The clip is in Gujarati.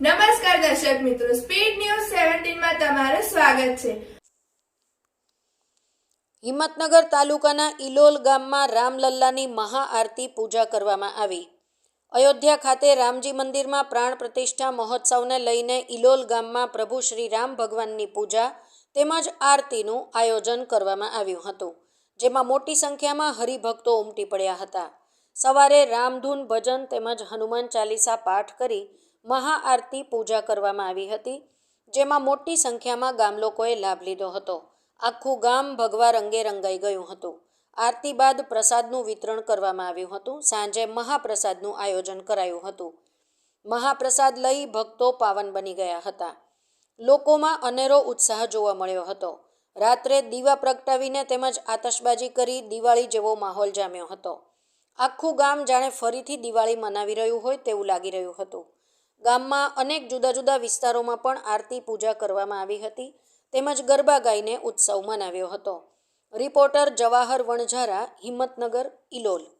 નમસ્કાર દર્શક મિત્રો સ્પીડ ન્યૂઝ સેવન્ટીનમાં તમારું સ્વાગત છે. હિંમતનગર તાલુકાના ઇલોલ ગામમાં રામલલ્લાની મહાઆરતી પૂજા કરવામાં આવી. અયોધ્યા ખાતે રામજી મંદિરમાં પ્રાણ પ્રતિષ્ઠા મહોત્સવને લઈને ઇલોલ ગામમાં પ્રભુ શ્રી રામ ભગવાનની પૂજા તેમજ આરતીનું આયોજન કરવામાં આવ્યું હતું, જેમાં મોટી સંખ્યામાં હરિભક્તો ઉમટી પડ્યા હતા. સવારે રામધૂન ભજન તેમજ હનુમાન ચાલીસા પાઠ કરી મહાઆરતી પૂજા કરવામાં આવી હતી, જેમાં મોટી સંખ્યામાં ગામલોકોએ લાભ લીધો હતો. આખું ગામ ભગવા રંગે રંગાઈ ગયું હતું. આરતી બાદ પ્રસાદનું વિતરણ કરવામાં આવ્યું હતું. સાંજે મહાપ્રસાદનું આયોજન કરાયું હતું. મહાપ્રસાદ લઈ ભક્તો પાવન બની ગયા હતા. લોકોમાં અનેરો ઉત્સાહ જોવા મળ્યો હતો. રાત્રે દીવા પ્રગટાવીને તેમજ આતશબાજી કરી દિવાળી જેવો માહોલ જામ્યો હતો. આખું ગામ જાણે ફરીથી દિવાળી મનાવી રહ્યું હોય તેવું લાગી રહ્યું હતું. ગામમાં અનેક જુદા જુદા વિસ્તારોમાં પણ આરતી પૂજા કરવામાં આવી હતી. તેમજ ગરબા ગાઈને ઉત્સવ મનાવ્યો હતો. રિપોર્ટર જવાહર વણઝારા, હિંમતનગર, ઇલોલ